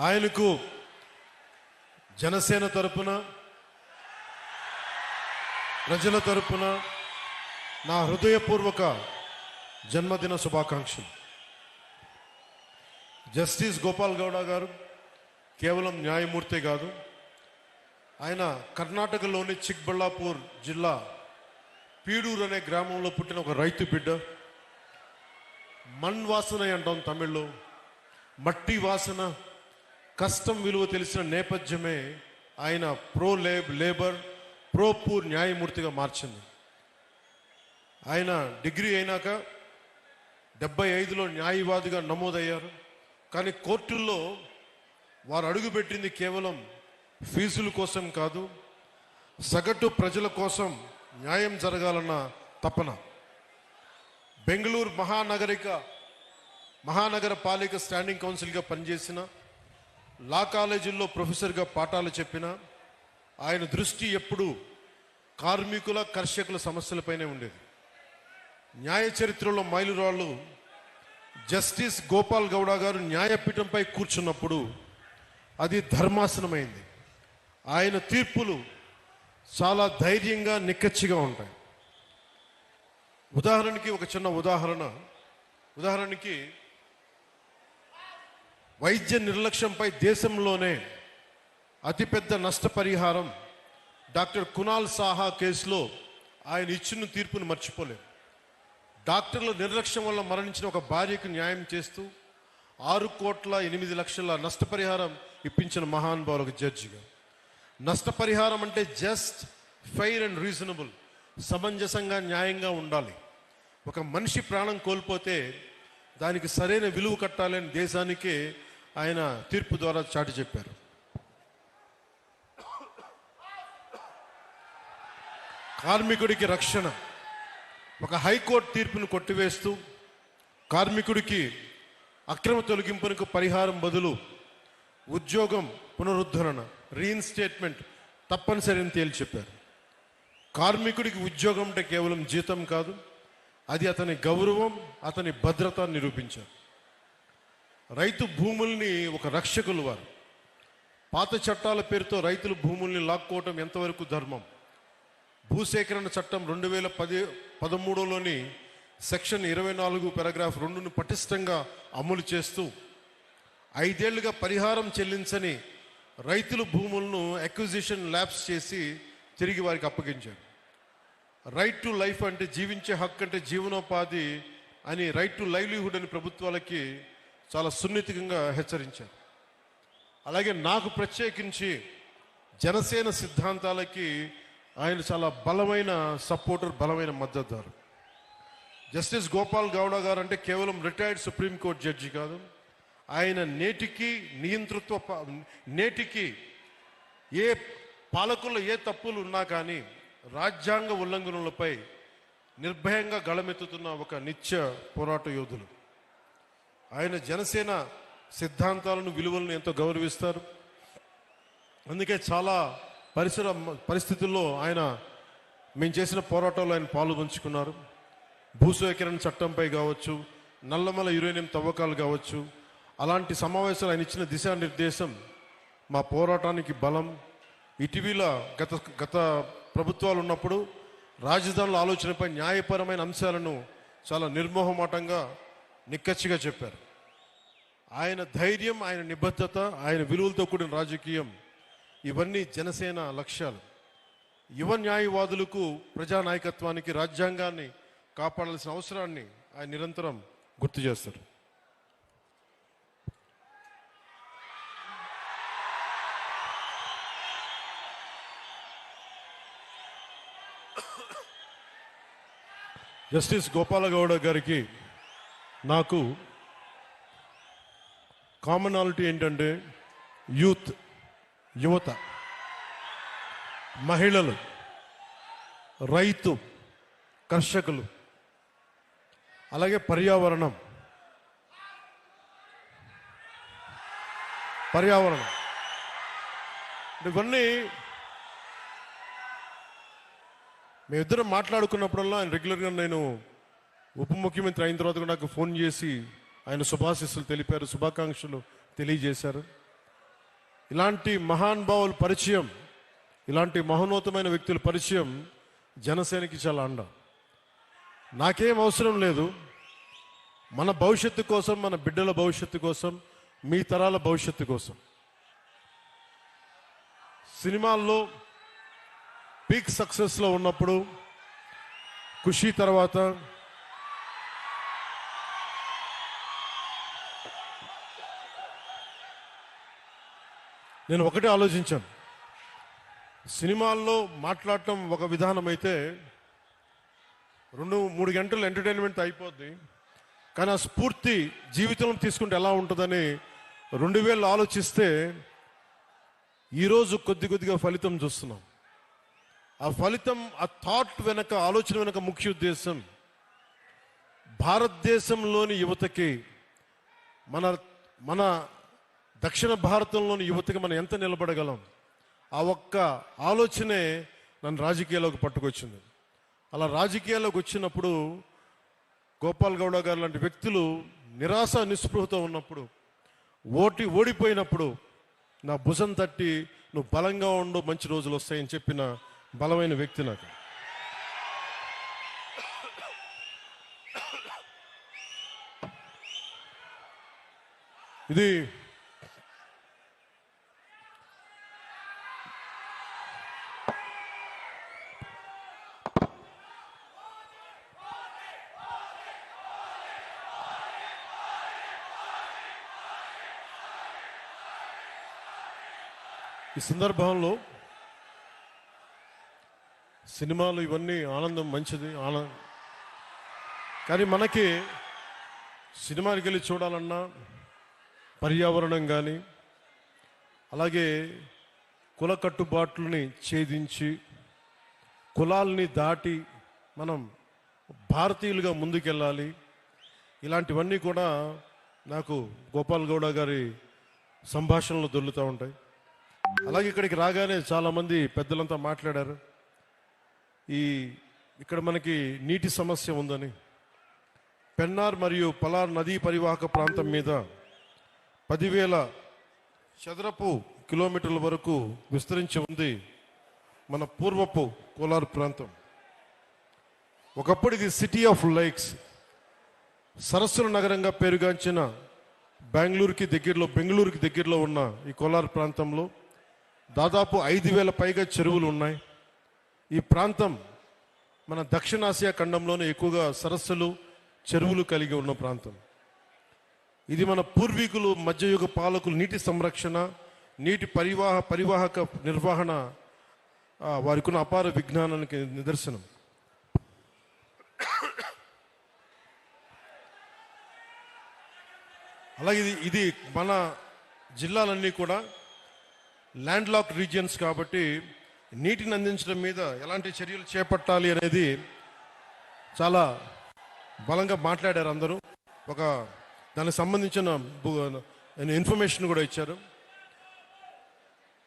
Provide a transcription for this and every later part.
ఆయనకు జనసేన తరపున ప్రజల తరపున నా హృదయపూర్వక జన్మదిన శుభాకాంక్షలు. జస్టిస్ గోపాల్ గౌడ గారు కేవలం న్యాయమూర్తి కాదు ఆయన కర్ణాటకలోని చిక్బళ్ళాపూర్ జిల్లా పీడూరు అనే గ్రామంలో పుట్టిన ఒక రైతు బిడ్డ మణ్ వాసన అంటాం తమిళ్ళో మట్టి వాసన కష్టం విలువ తెలిసిన నేపథ్యమే ఆయన ప్రో లేబ్ లేబర్ ప్రో పూర్ న్యాయమూర్తిగా మార్చింది. ఆయన డిగ్రీ అయినాక డెబ్బై ఐదులో న్యాయవాదిగా నమోదయ్యారు. కానీ కోర్టుల్లో వారు అడుగుపెట్టింది కేవలం ఫీజుల కోసం కాదు సగటు ప్రజల కోసం న్యాయం జరగాలన్న తపన. బెంగళూరు మహానగరిక మహానగర పాలిక స్టాండింగ్ కౌన్సిల్గా పనిచేసిన లా కాలేజీల్లో ప్రొఫెసర్గా పాఠాలు చెప్పిన ఆయన దృష్టి ఎప్పుడూ కార్మికుల కర్షకుల సమస్యలపైనే ఉండేది. న్యాయ చరిత్రలో మైలురాళ్ళు జస్టిస్ గోపాల్ గౌడ గారు న్యాయపీఠంపై కూర్చున్నప్పుడు అది ధర్మాసనమైంది. ఆయన తీర్పులు చాలా ధైర్యంగా నిక్కచ్చిగా ఉంటాయి. ఉదాహరణకి ఒక చిన్న ఉదాహరణ. ఉదాహరణకి వైద్య నిర్లక్ష్యంపై దేశంలోనే అతిపెద్ద నష్టపరిహారం డాక్టర్ కునాల్ సాహా కేసులో ఆయన ఇచ్చిన తీర్పును మర్చిపోలేం. డాక్టర్ల నిర్లక్ష్యం వల్ల మరణించిన ఒక భార్యకు న్యాయం చేస్తూ ఆరు కోట్ల ఎనిమిది లక్షల నష్టపరిహారం ఇప్పించిన మహానుభావులకు జడ్జిగా. నష్టపరిహారం అంటే జస్ట్ ఫెయిర్ అండ్ రీజనబుల్ సమంజసంగా న్యాయంగా ఉండాలి. ఒక మనిషి ప్రాణం కోల్పోతే దానికి సరైన విలువ కట్టాలని దేశానికే ఆయన తీర్పు ద్వారా చాటి చెప్పారు. కార్మికుడికి రక్షణ ఒక హైకోర్టు తీర్పును కొట్టివేస్తూ కార్మికుడికి అక్రమ తొలగింపునకు పరిహారం బదులు ఉద్యోగం పునరుద్ధరణ రీఇన్స్టేట్మెంట్ తప్పనిసరి అని తేల్చి చెప్పారు. కార్మికుడికి ఉద్యోగం అంటే కేవలం జీతం కాదు అది అతని గౌరవం అతని భద్రత నిరూపించారు. రైతు భూముల్ని ఒక రక్షకులు వారు. పాత చట్టాల పేరుతో రైతులు భూముల్ని లాక్కోవటం ఎంతవరకు ధర్మం? భూసేకరణ చట్టం రెండు వేల పది పదమూడులోని సెక్షన్ ఇరవై నాలుగు పారాగ్రాఫ్ రెండును పటిష్టంగా అమలు చేస్తూ ఐదేళ్ళుగా పరిహారం చెల్లించని రైతుల భూములను అక్విజిషన్ ల్యాబ్స్ చేసి తిరిగి వారికి అప్పగించారు. రైట్ టు లైఫ్ అంటే జీవించే హక్కు అంటే జీవనోపాధి అని రైట్ టు లైవ్లీహుడ్ అని ప్రభుత్వాలకి చాలా సున్నితంగా హెచ్చరించారు. అలాగే నాకు ప్రత్యేకించి జనసేన సిద్ధాంతాలకి ఆయన చాలా బలమైన సపోర్టర్ బలమైన మద్దతుదారు. జస్టిస్ గోపాల్ గౌడ గారు అంటే కేవలం రిటైర్డ్ సుప్రీంకోర్టు జడ్జి కాదు. ఆయన నేటికి నియంతృత్వ ప- నేటికి ఏ పాలకుల్లో ఏ తప్పులు ఉన్నా కానీ రాజ్యాంగ ఉల్లంఘనలపై నిర్భయంగా గళమెత్తుతున్న ఒక నిత్య పోరాట యోధులు. ఆయన జనసేన సిద్ధాంతాలను విలువలను ఎంతో గౌరవిస్తారు. అందుకే చాలా పరిసర పరిస్థితుల్లో ఆయన మేము చేసిన పోరాటంలో ఆయన పాల్గొంచుకున్నారు భూసేకరణ చట్టంపై కావచ్చు నల్లమల యురేనియం తవ్వకాలు కావచ్చు అలాంటి సమావేశాలు ఆయన ఇచ్చిన దిశానిర్దేశం మా పోరాటానికి బలం. ఇటీవల గత గత ప్రభుత్వాలు ఉన్నప్పుడు రాజధానుల ఆలోచనపై న్యాయపరమైన అంశాలను చాలా నిర్మోహమాటంగా నిక్కచ్చిగా చెప్పారు. ఆయన ధైర్యం ఆయన నిబద్ధత ఆయన విలువలతో కూడిన రాజకీయం ఇవన్నీ జనసేన లక్ష్యాలు. యువ న్యాయవాదులకు ప్రజానాయకత్వానికి రాజ్యాంగాన్ని కాపాడాల్సిన అవసరాన్ని ఆయన నిరంతరం గుర్తు చేస్తారు. జస్టిస్ గోపాలగౌడ గారికి నాకు కామనాలిటీ ఏంటంటే యూత్ యువత మహిళలు రైతు కర్షకులు అలాగే పర్యావరణం. పర్యావరణం. ఇవన్నీ మేమిద్దరం మాట్లాడుకున్నప్పుడల్లా ఆయన రెగ్యులర్గా నేను ఉప ముఖ్యమంత్రి అయిన తర్వాత నాకు ఫోన్ చేసి ఆయన శుభాశిస్సులు తెలిపారు శుభాకాంక్షలు తెలియజేశారు. ఇలాంటి మహానుభావుల పరిచయం ఇలాంటి మహోన్నతమైన వ్యక్తుల పరిచయం జనసేనకి చాలా అండ. నాకేం అవసరం లేదు. మన భవిష్యత్తు కోసం మన బిడ్డల భవిష్యత్తు కోసం మీ తరాల భవిష్యత్తు కోసం. సినిమాల్లో పీక్ సక్సెస్లో ఉన్నప్పుడు ఖుషి తర్వాత నేను ఒకటే ఆలోచించాను. సినిమాల్లో మాట్లాడటం ఒక విధానం అయితే రెండు మూడు గంటలు ఎంటర్టైన్మెంట్ అయిపోద్ది. కానీ ఆ స్ఫూర్తి జీవితంలో తీసుకుంటే ఎలా ఉంటుందని రెండు వేలు ఆలోచిస్తే ఈరోజు కొద్ది కొద్దిగా ఫలితం చూస్తున్నాం. ఆ ఫలితం ఆ థాట్ వెనక ఆలోచన వెనక ముఖ్య ఉద్దేశం భారతదేశంలోని యువతకి మన మన దక్షిణ భారతంలోని యువతకి మనం ఎంత నిలబడగలం? ఆ ఒక్క ఆలోచనే నన్ను రాజకీయాల్లోకి పట్టుకొచ్చింది. అలా రాజకీయాల్లోకి వచ్చినప్పుడు గోపాల్ గౌడ గారు లాంటి వ్యక్తులు నిరాశ నిస్పృహతో ఉన్నప్పుడు ఓటి ఓడిపోయినప్పుడు నా భుజం తట్టి నువ్వు బలంగా ఉండు మంచి రోజులు వస్తాయని చెప్పిన బలమైన వ్యక్తి నాకు. ఇది ఈ సందర్భంలో సినిమాలు ఇవన్నీ ఆనందం మంచిది ఆనందం కానీ మనకి సినిమాకి వెళ్ళి చూడాలన్నా పర్యావరణం కానీ అలాగే కుల కట్టుబాట్లని ఛేదించి కులాల్ని దాటి మనం భారతీయులుగా ముందుకెళ్ళాలి. ఇలాంటివన్నీ కూడా నాకు గోపాల్ గౌడ గారి సంభాషణలు దొల్లుతూ ఉంటాయి. అలాగే ఇక్కడికి రాగానే చాలామంది పెద్దలంతా మాట్లాడారు. ఈ ఇక్కడ మనకి నీటి సమస్య ఉందని. పెన్నార్ మరియు పలార్ నదీ పరివాహక ప్రాంతం మీద పదివేల చదరపు కిలోమీటర్ల వరకు విస్తరించి ఉంది మన పూర్వపు కోలార్ ప్రాంతం. ఒకప్పుడు ఇది సిటీ ఆఫ్ లైక్స్. సరస్సుల నగరంగా పేరుగాంచిన బెంగళూరుకి దగ్గరలో బెంగళూరుకి దగ్గరలో ఉన్న ఈ కోలార్ ప్రాంతంలో దాదాపు ఐదు వేల పైగా చెరువులు ఉన్నాయి. ఈ ప్రాంతం మన దక్షిణాసియా ఖండంలోనే ఎక్కువగా సరస్సులు చెరువులు కలిగి ఉన్న ప్రాంతం. ఇది మన పూర్వీకులు మధ్యయుగ పాలకులు నీటి సంరక్షణ నీటి పరివాహ పరివాహక నిర్వహణ వారికి ఉన్న అపార విజ్ఞానానికి నిదర్శనం. అలాగే ఇది ఇది మన జిల్లాలన్నీ కూడా ల్యాండ్ లాక్ రీజియన్స్ కాబట్టి నీటిని అందించడం మీద ఎలాంటి చర్యలు చేపట్టాలి అనేది చాలా బలంగా మాట్లాడారు అందరూ. ఒక దానికి సంబంధించిన ఇన్ఫర్మేషన్ కూడా ఇచ్చారు.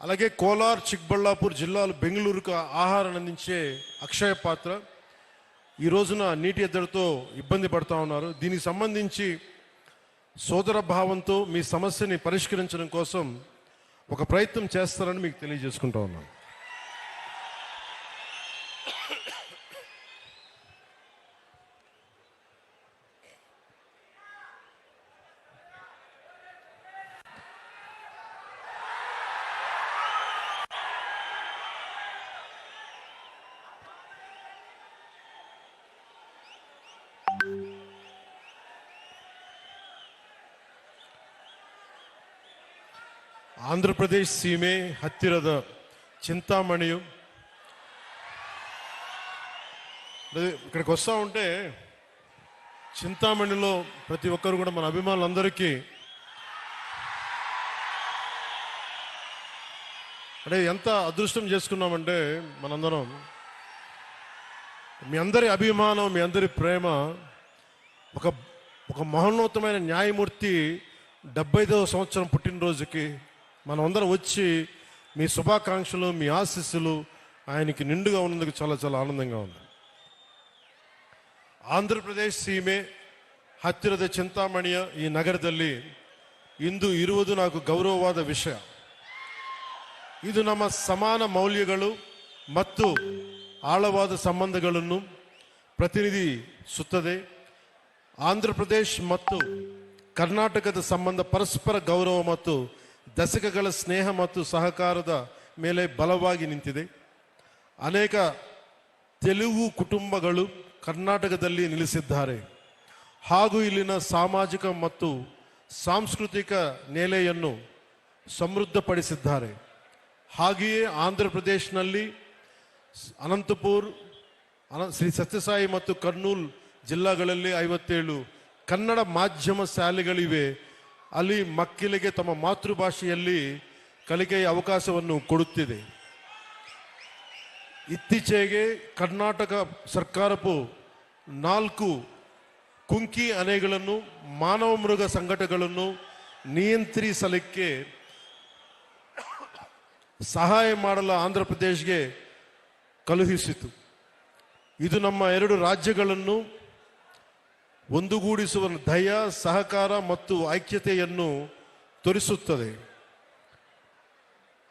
అలాగే కోలార్ చిక్బళ్ళాపూర్ జిల్లాలు బెంగళూరుకు ఆహారం అందించే అక్షయ పాత్ర. ఈ రోజున నీటి ఎద్దడితో ఇబ్బంది పడుతూ ఉన్నారు. దీనికి సంబంధించి సోదర భావంతో మీ సమస్యని పరిష్కరించడం కోసం ఒక ప్రయత్నం చేస్తారని మీకు తెలియజేసుకుంటా ఉన్నాను. ಆಂಧ್ರಪ್ರದೇಶ್ ಸೀಮೆ ಹತ್ತಿರದ చింతామణియు అదే ఇక్కడికి వస్తూ ఉంటే చింతామణిలో ప్రతి ఒక్కరు కూడా మన అభిమానులందరికీ అంటే ఎంత అదృష్టం చేసుకున్నామంటే మనందరం మీ అందరి అభిమానం మీ అందరి ప్రేమ ఒక ఒక మహోన్నతమైన న్యాయమూర్తి డెబ్బై సంవత్సరం పుట్టినరోజుకి మనం అందరం వచ్చి మీ శుభాకాంక్షలు మీ ఆశీస్సులు ఆయనకి నిండుగా ఉన్నందుకు చాలా చాలా ఆనందంగా ఉంది ಆಂಧ್ರಪ್ರದೇಶ್ ಸೀಮೆ ಹತ್ತಿರದ ಚಿಂತಾಮಣಿಯ ಈ ನಗರದಲ್ಲಿ ಇಂದು ಇರುವುದು నాకు ಗೌರವವಾದ ವಿಷಯ ಇದು ನಮ್ಮ ಸಮಾನ ಮೌಲ್ಯಗಳು ಮತ್ತು ಆಳವಾದ ಸಂಬಂಧಗಳನ್ನು ಪ್ರತಿನಿಧಿಸುತ್ತದೆ ಆಂಧ್ರ ಪ್ರದೇಶ್ ಮತ್ತು ಕರ್ನಾಟಕದ ಸಂಬಂಧ ಪರಸ್ಪರ ಗೌರವ ಮತ್ತು ದಶಕಗಳ ಸ್ನೇಹ ಮತ್ತು ಸಹಕಾರದ ಮೇಲೆ ಬಲವಾಗಿ ನಿಂತಿದೆ. ಅನೇಕ ತೆಲುಗು ಕುಟುಂಬಗಳು ಕರ್ನಾಟಕದಲ್ಲಿ ನೆಲೆಸಿದ್ದಾರೆ. ಹಾಗೂ ಇಲ್ಲಿನ ಸಾಮಾಜಿಕ ಮತ್ತು ಸಾಂಸ್ಕೃತಿಕ ನೆಲೆಯನ್ನು ಸಮೃದ್ಧಪಡಿಸಿದ್ದಾರೆ. ಹಾಗೆಯೇ ಆಂಧ್ರ ಪ್ರದೇಶನಲ್ಲಿ ಅನಂತಪುರ್, ಅನ, ಶ್ರೀ ಸತ್ಯಸಾಯಿ ಮತ್ತು ಕರ್ನೂಲ್ ಜಿಲ್ಲಾಗಳಲ್ಲಿ ಐವತ್ತೇಳು ಕನ್ನಡ ಮಾಧ್ಯಮ ಶಾಲೆಗಳಿವೆ ಅಲ್ಲಿ ಮಕ್ಕಳಿಗೆ ತಮ್ಮ ಮಾತೃಭಾಷೆಯಲ್ಲಿ ಕಲಿಕೆಯ ಅವಕಾಶವನ್ನು ಕೊಡುತ್ತಿದೆ. ಇತ್ತೀಚೆಗೆ ಕರ್ನಾಟಕ ಸರ್ಕಾರವು ನಾಲ್ಕು ಕುಂಕಿ ಅನೆಗಳನ್ನು, ಮಾನವ ಮೃಗ ಸಂಘಟಗಳನ್ನು ನಿಯಂತ್ರಿಸಲಿಕ್ಕೆ ಸಹಾಯ ಮಾಡಲು ಆಂಧ್ರ ಪ್ರದೇಶ್ಗೆ ಕಳುಹಿಸಿತು. ಇದು ನಮ್ಮ ಎರಡು ರಾಜ್ಯಗಳನ್ನು ಒಂದುಗೂಡಿಸುವ ದಯ ಸಹಕಾರ ಮತ್ತು ಐಕ್ಯತೆಯನ್ನು ತೋರಿಸುತ್ತದೆ.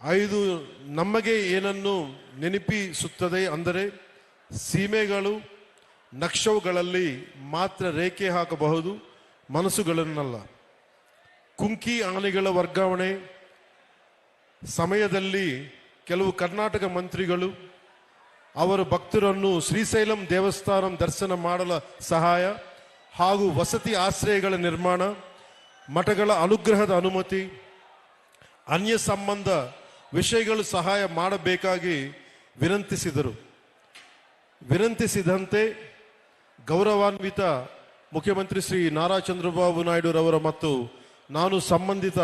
ಐದು, ನಮಗೆ ಏನನ್ನು ನೆನಪಿಸುತ್ತದೆ ಅಂದರೆ ಸೀಮೆಗಳು ನಕ್ಷವುಗಳಲ್ಲಿ ಮಾತ್ರ ರೇಖೆ ಹಾಕಬಹುದು, ಮನಸ್ಸುಗಳನ್ನಲ್ಲ. ಕುಂಕಿ ಆನೆಗಳ ವರ್ಗಾವಣೆ, ಸಮಯದಲ್ಲಿ ಕೆಲವು ಕರ್ನಾಟಕ ಮಂತ್ರಿಗಳು ಅವರ ಭಕ್ತರನ್ನು ಶ್ರೀಶೈಲಂ ದೇವಸ್ಥಾನ ದರ್ಶನ ಮಾಡಲು ಸಹಾಯ ಹಾಗೂ ವಸತಿ ಆಶ್ರಯಗಳ ನಿರ್ಮಾಣ, ಮಠಗಳ ಅನುಗ್ರಹದ ಅನುಮತಿ, ಅನ್ಯ ಸಂಬಂಧ ವಿಷಯಗಳು ಸಹಾಯ ಮಾಡಬೇಕಾಗಿ ವಿನಂತಿಸಿದರು. ವಿನಂತಿಸಿದಂತೆ ಗೌರವಾನ್ವಿತ ಮುಖ್ಯಮಂತ್ರಿ ಶ್ರೀ ನಾರಾ ಚಂದ್ರಬಾಬು ನಾಯ್ಡುರವರ ಮತ್ತು ನಾನು ಸಂಬಂಧಿತ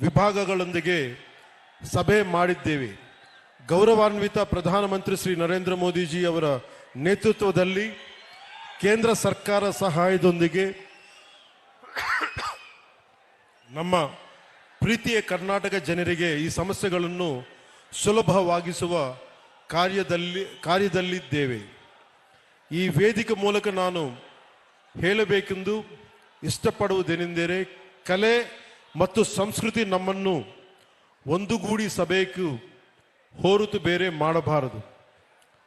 ವಿಭಾಗಗಳೊಂದಿಗೆ ಸಭೆ ಮಾಡಿದ್ದೇವೆ. ಗೌರವಾನ್ವಿತ ಪ್ರಧಾನಮಂತ್ರಿ ಶ್ರೀ ನರೇಂದ್ರ ಮೋದಿಜಿ ಅವರ ನೇತೃತ್ವದಲ್ಲಿ ಕೇಂದ್ರ ಸರ್ಕಾರ ಸಹಾಯದೊಂದಿಗೆ ನಮ್ಮ ಪ್ರೀತಿಯ ಕರ್ನಾಟಕ ಜನರಿಗೆ ಈ ಸಮಸ್ಯೆಗಳನ್ನು ಸುಲಭವಾಗಿಸುವ ಕಾರ್ಯದಲ್ಲಿ, ಕಾರ್ಯದಲ್ಲಿದ್ದೇವೆ. ಈ ವೇದಿಕೆ ಮೂಲಕ ನಾನು ಹೇಳಬೇಕೆಂದು ಇಷ್ಟಪಡುವುದೇನೆಂದರೆ ಕಲೆ ಮತ್ತು ಸಂಸ್ಕೃತಿ ನಮ್ಮನ್ನು ಒಂದುಗೂಡಿಸಬೇಕು ಹೊರತು ಬೇರೆ ಮಾಡಬಾರದು.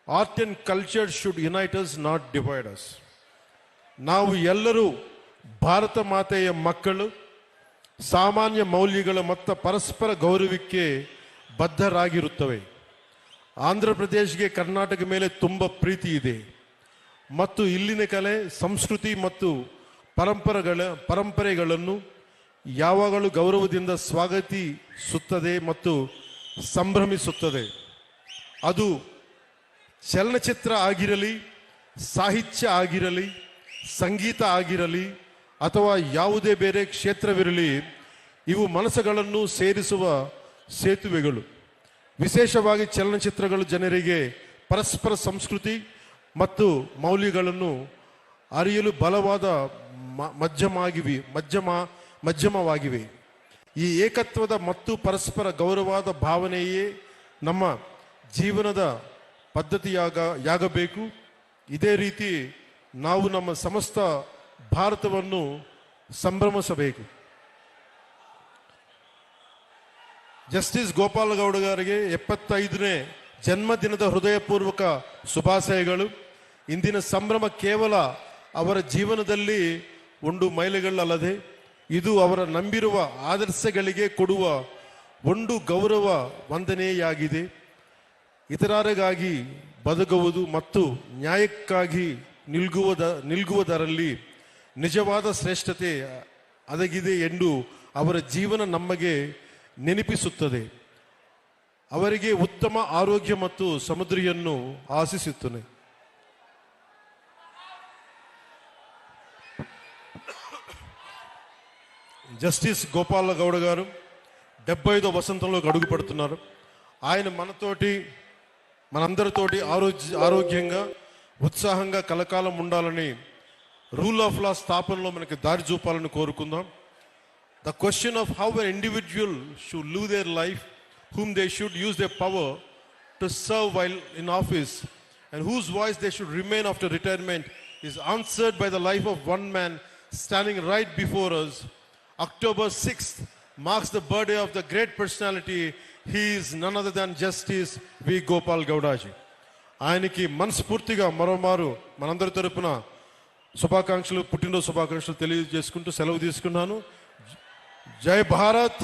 Art and culture should unites not divides ನಾವು ಎಲ್ಲರೂ ಭಾರತ ಮಾತೆಯ ಮಕ್ಕಳು, ಸಾಮಾನ್ಯ ಮೌಲ್ಯಗಳ ಮತ್ತು ಪರಸ್ಪರ ಗೌರವಕ್ಕೆ ಬದ್ಧರಾಗಿರುತ್ತವೆ. ಆಂಧ್ರ ಪ್ರದೇಶ್ಗೆ ಕರ್ನಾಟಕ ಮೇಲೆ ತುಂಬ ಪ್ರೀತಿ ಇದೆ. ಮತ್ತು ಇಲ್ಲಿನ ಕಲೆ, ಸಂಸ್ಕೃತಿ ಮತ್ತು ಪರಂಪರೆಗಳ, ಪರಂಪರೆಗಳನ್ನು ಯಾವಾಗಲೂ ಗೌರವದಿಂದ ಸ್ವಾಗತಿಸುತ್ತದೆ ಮತ್ತು ಸಂಭ್ರಮಿಸುತ್ತದೆ. ಅದು ಚಲನಚಿತ್ರ ಆಗಿರಲಿ, ಸಾಹಿತ್ಯ ಆಗಿರಲಿ, ಸಂಗೀತ ಆಗಿರಲಿ, ಅಥವಾ ಯಾವುದೇ ಬೇರೆ ಕ್ಷೇತ್ರವಿರಲಿ, ಇವು ಮನಸ್ಸುಗಳನ್ನು ಸೇರಿಸುವ ಸೇತುವೆಗಳು. ವಿಶೇಷವಾಗಿ ಚಲನಚಿತ್ರಗಳು ಜನರಿಗೆ ಪರಸ್ಪರ ಸಂಸ್ಕೃತಿ ಮತ್ತು ಮೌಲ್ಯಗಳನ್ನು ಅರಿಯಲು ಬಲವಾದ ಮಧ್ಯಮಾಗಿವೆ, ಮಧ್ಯಮ, ಮಧ್ಯಮವಾಗಿವೆ. ಈ ಏಕತ್ವದ ಮತ್ತು ಪರಸ್ಪರ ಗೌರವದ ಭಾವನೆಯೇ ನಮ್ಮ ಜೀವನದ ಪದ್ಧತಿಯಾಗ ಯಾಗಬೇಕು? ಇದೇ ರೀತಿ ನಾವು ನಮ್ಮ ಸಮಸ್ತ ಭಾರತವನ್ನು ಸಂಭ್ರಮಿಸಬೇಕು. ಜಸ್ಟಿಸ್ ಗೋಪಾಲಗೌಡ ಅವರಿಗೆ ಎಪ್ಪತ್ತೈದನೇ ಜನ್ಮದಿನದ ಹೃದಯಪೂರ್ವಕ ಶುಭಾಶಯಗಳು. ಇಂದಿನ ಸಂಭ್ರಮ ಕೇವಲ ಅವರ ಜೀವನದಲ್ಲಿ ಒಂದು ಮೈಲಿಗಳಲ್ಲದೆ, ಇದು ಅವರ ನಂಬಿರುವ ಆದರ್ಶಗಳಿಗೆ ಕೊಡುವ ಒಂದು ಗೌರವ ವಂದನೆಯಾಗಿದೆ. ಇತರರಿಗಾಗಿ ಬದುಕುವುದು ಮತ್ತು ನ್ಯಾಯಕ್ಕಾಗಿ ನಿಲ್ಗುವುದ ನಿಲ್ಗುವುದರಲ್ಲಿ ನಿಜವಾದ ಶ್ರೇಷ್ಠತೆ ಅಡಗಿದೆ ಎಂದು ಅವರ ಜೀವನ ನಮಗೆ ನೆನಪಿಸುತ್ತದೆ ಅವರಿಗೆ ಉತ್ತಮ ಆರೋಗ್ಯ ಮತ್ತು ಸಮುದ್ರಿಯನ್ನು ಆಶಿಸುತ್ತೇನೆ జస్టిస్ గోపాల గౌడ గారు డెబ్బై ఐదో వసంతంలోకి అడుగు పెడుతున్నారు ఆయన మనతోటి మనందరితోటి ఆరోగ్య ఆరోగ్యంగా ఉత్సాహంగా కలకాలం ఉండాలని రూల్ ఆఫ్ లా స్థాపనలో మనకి దారి చూపాలని కోరుకుందాం. The question of how an individual should live their life whom they should use their power to serve while in office and whose voice they should remain after retirement is answered by the life of one man standing right before us October sixth marks the birthday of the great personality he is none other than justice V Gopal Gowdaji ఆయనకి మనస్ఫూర్తిగా మరోమారు మనందరి తరపున శుభాకాంక్షలు పుట్టినరోజు శుభాకాంక్షలు తెలియజేసుకుంటూ సెలవు తీసుకున్నాను. జై భారత్!